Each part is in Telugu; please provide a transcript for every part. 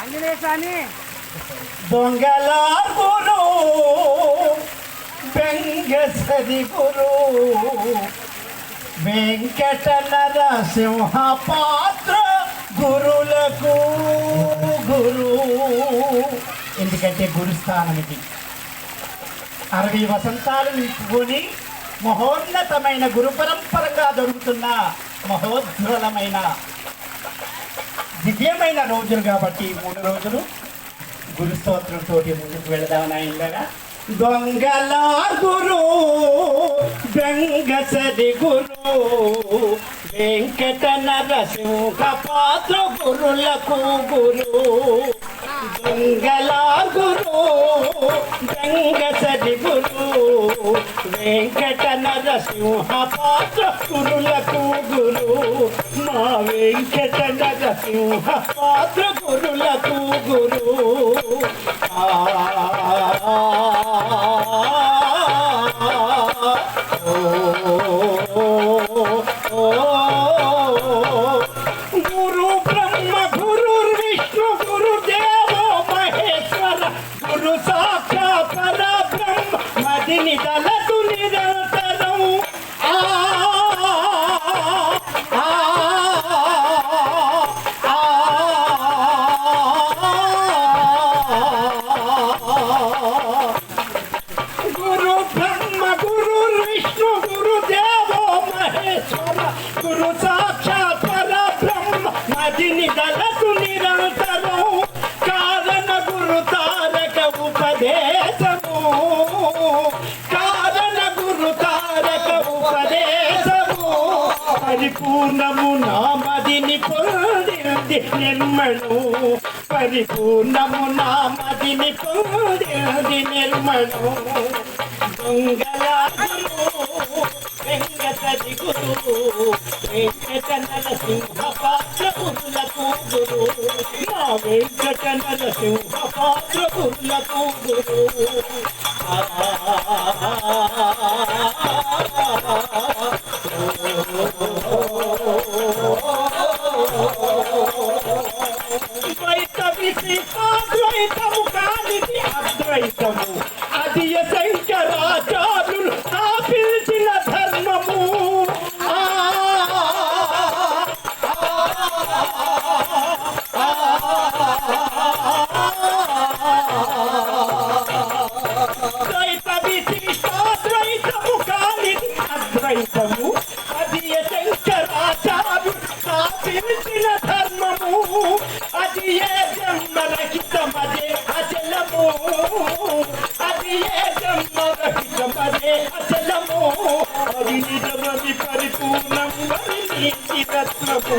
ఆంజనేయ స్వామి. దొంగలాగురు బెంగసరి గురు వెంకట నరసింహ పాత్ర గురులకు గురు. ఎందుకంటే గురుస్థానం ఇది అరవై వసంతాలు నిలుపుకొని మహోన్నతమైన గురు పరంపరగా దొరుకుతున్న మహోజ్వలమైన దివ్యమైన రోజులు కాబట్టి మూడు రోజులు గురు స్తోత్రంతో ముందుకు వెళదామని నాయనగా దొంగల గురు గంగసరి గురు వెంకట నరసింహ పాత్ర గురులకు గురు. దొంగల గురు గంగసరి గురు వెంకట నరసింహ పాత్ర గురులకు గురు మా వెంకట నరసింహ పాత్ర గురులకు గురు ఆ, పరిపూర్ణము నా మదిని పొందింది నిర్మలు. పరిపూర్ణము నా మదిని పొందింది నిర్మణు దొంగలాగురు వెంకటది గురు. వెంకట నరసింహ పాత్ర గురులకు కూతురు. మా వెంకట నరసింహ పాత్ర గురులకు కూతురు. ఆ జన్మరహితమదే అచలము అది ఏ జన్మరహితమదే అచలము అది నిజమని పరిపూర్ణం మరి. నీతి రత్నము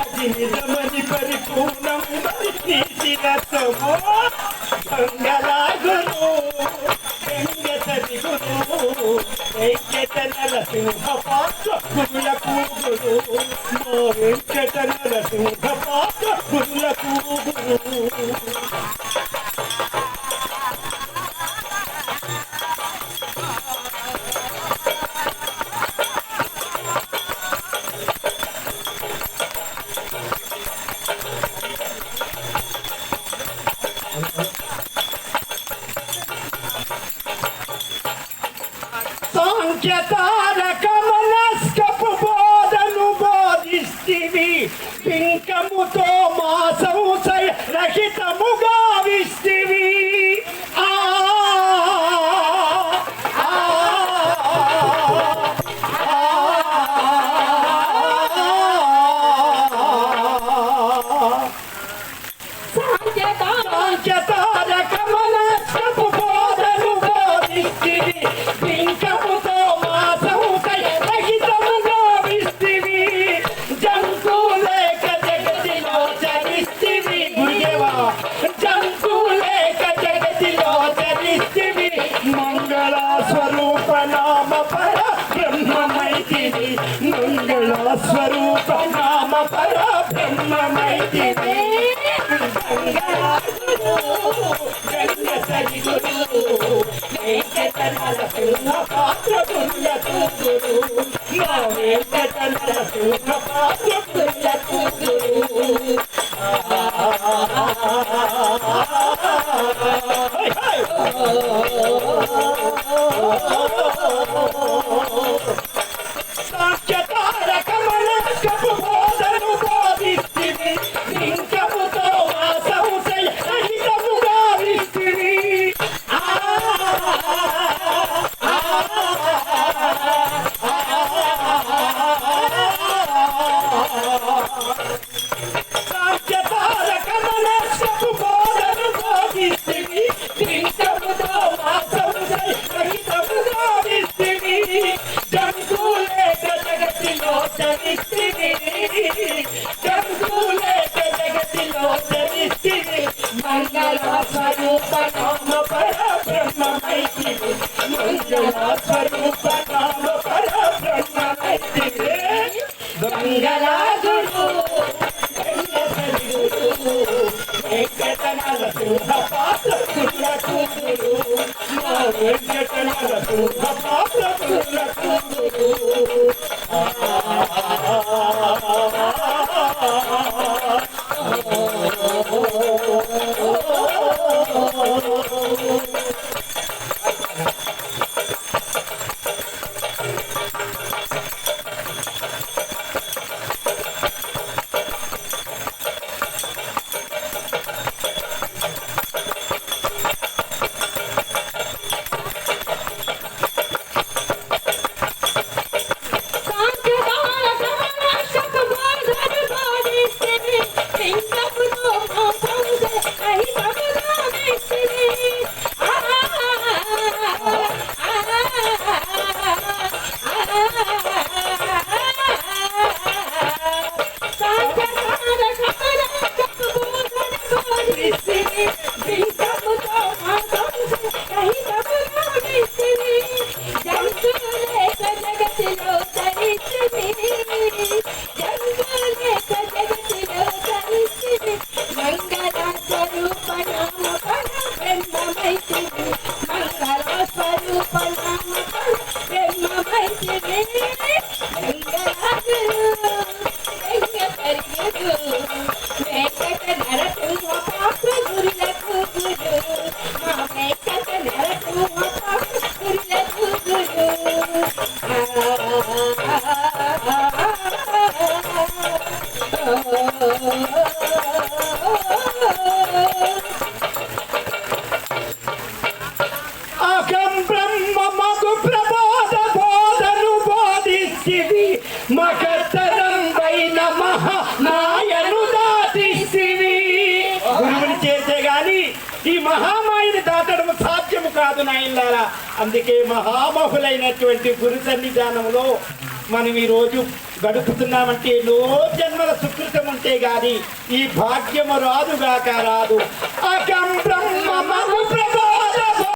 అది నిజమని పరిపూర్ణం మరి నీతి రత్నము. మంగళాగురు వెంకటరి గురు వెంకట నరసింహ పాత్ర గురులకు గురు మా వెంకట నరసింహ పాత్ర పింకముతో మా సంశయ రహితముగా విష్టివి సాధ్యత. స్వరూప నామ పర బ్రహ్మమైతిని మంగళ స్వరూప నామ పర బ్రహ్మమైతిని గంగ పాత్ర పాత్ర బ్రహ్మమైతివి మంగళ స్వరూప పాత్ర పాత్ర బ్రహ్మమైతిని చేసే గాని ఈ మహామాయని దాటడం సాధ్యము కాదు నాయనలారా. అందుకే మహామహులైనటువంటి గురు సన్నిధానంలో మనం ఈ రోజు గడుపుతున్నామంటే ఎన్నో జన్మల సుకృతం ఉంటే గాని ఈ భాగ్యము రాదుగాక రాదు. అకం బ్రహ్మ ప్రభా